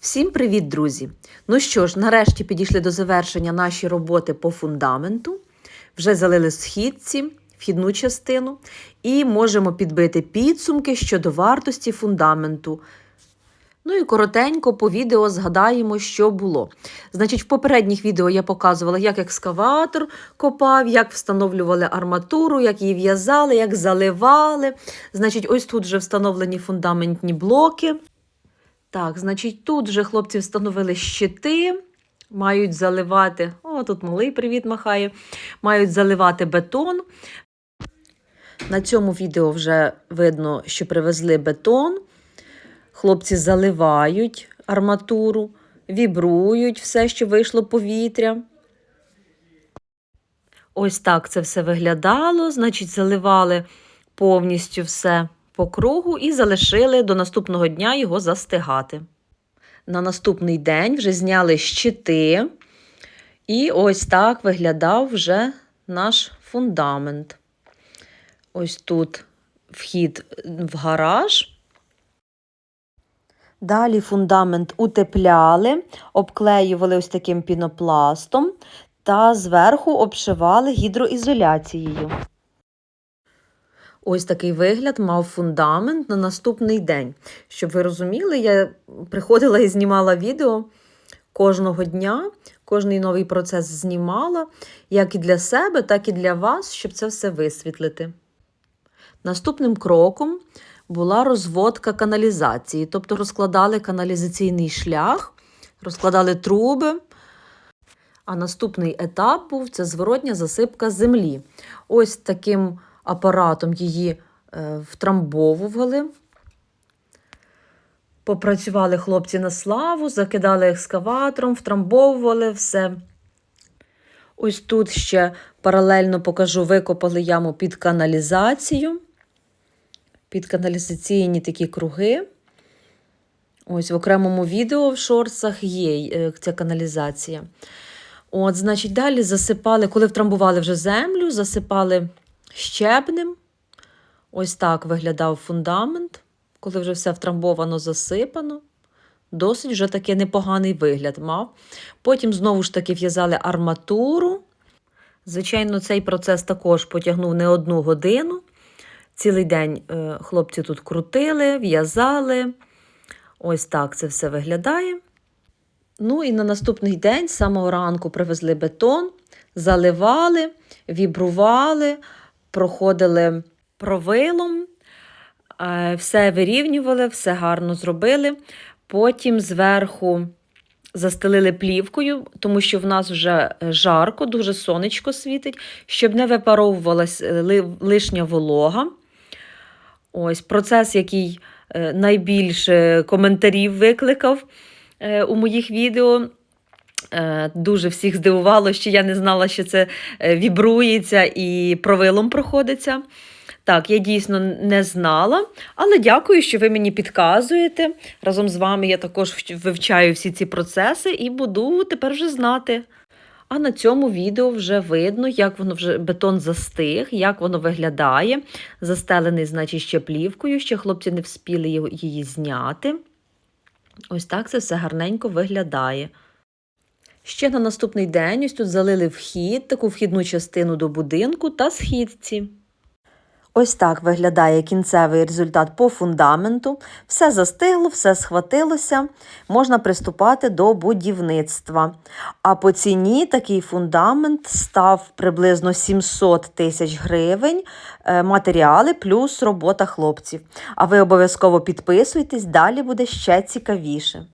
Всім привіт, друзі! Ну що ж, нарешті підійшли до завершення наші роботи по фундаменту. Вже залили східці, вхідну частину, і можемо підбити підсумки щодо вартості фундаменту. Ну і коротенько по відео згадаємо, що було. Значить, в попередніх відео я показувала, як екскаватор копав, як встановлювали арматуру, як її в'язали, як заливали. Значить, ось тут вже встановлені фундаментні блоки. Так, значить, тут вже хлопці встановили щити, мають заливати. О, тут малий привіт махає. Мають заливати бетон. На цьому відео вже видно, що привезли бетон. Хлопці заливають арматуру, вібрують все, що вийшло повітря. Ось так це все виглядало. Значить, заливали повністю все по кругу і залишили до наступного дня його застигати. На наступний день вже зняли щити, і ось так виглядав вже наш фундамент. Ось тут вхід в гараж. Далі фундамент утепляли, обклеювали ось таким пінопластом та зверху обшивали гідроізоляцією. Ось такий вигляд мав фундамент на наступний день. Щоб ви розуміли, я приходила і знімала відео кожного дня, кожний новий процес знімала, як і для себе, так і для вас, щоб це все висвітлити. Наступним кроком була розводка каналізації, тобто розкладали каналізаційний шлях, розкладали труби. А наступний етап був це зворотня засипка землі. Ось таким апаратом її е, втрамбовували. Попрацювали хлопці на славу, закидали екскаватором, втрамбовували все. Ось тут ще паралельно покажу, викопали яму під каналізацію. Під каналізаційні такі круги. Ось в окремому відео в шорсах є е, ця каналізація. От, значить, далі засипали, коли втрамбували вже землю, засипали щебнем. Ось так виглядав фундамент, коли вже все втрамбовано, засипано. Досить вже такий непоганий вигляд мав. Потім знову ж таки в'язали арматуру. Звичайно, цей процес також потягнув не одну годину. Цілий день е, хлопці тут крутили, в'язали. Ось так це все виглядає. Ну і на наступний день, з самого ранку, привезли бетон, заливали, вібрували, проходили провилом, е, все вирівнювали, все гарно зробили. Потім зверху застелили плівкою, тому що в нас вже жарко, дуже сонечко світить, щоб не випаровувалась лишня волога. Ось процес, який е, найбільше коментарів викликав е, у моїх відео. Е, дуже всіх здивувало, що я не знала, що це вібрується і провилом проходиться. Так, я дійсно не знала, але дякую, що ви мені підказуєте. Разом з вами я також вивчаю всі ці процеси і буду тепер вже знати. А на цьому відео вже видно, як воно вже бетон застиг, як воно виглядає. Застелений, значить, ще плівкою, ще хлопці не вспіли її зняти. Ось так це все гарненько виглядає. Ще на наступний день ось тут залили вхід, таку вхідну частину до будинку та східці. Ось так виглядає кінцевий результат по фундаменту. Все застигло, все схватилося, можна приступати до будівництва. А по ціні такий фундамент став приблизно 700 тисяч гривень, е, матеріали плюс робота хлопців. А ви обов'язково підписуйтесь, далі буде ще цікавіше.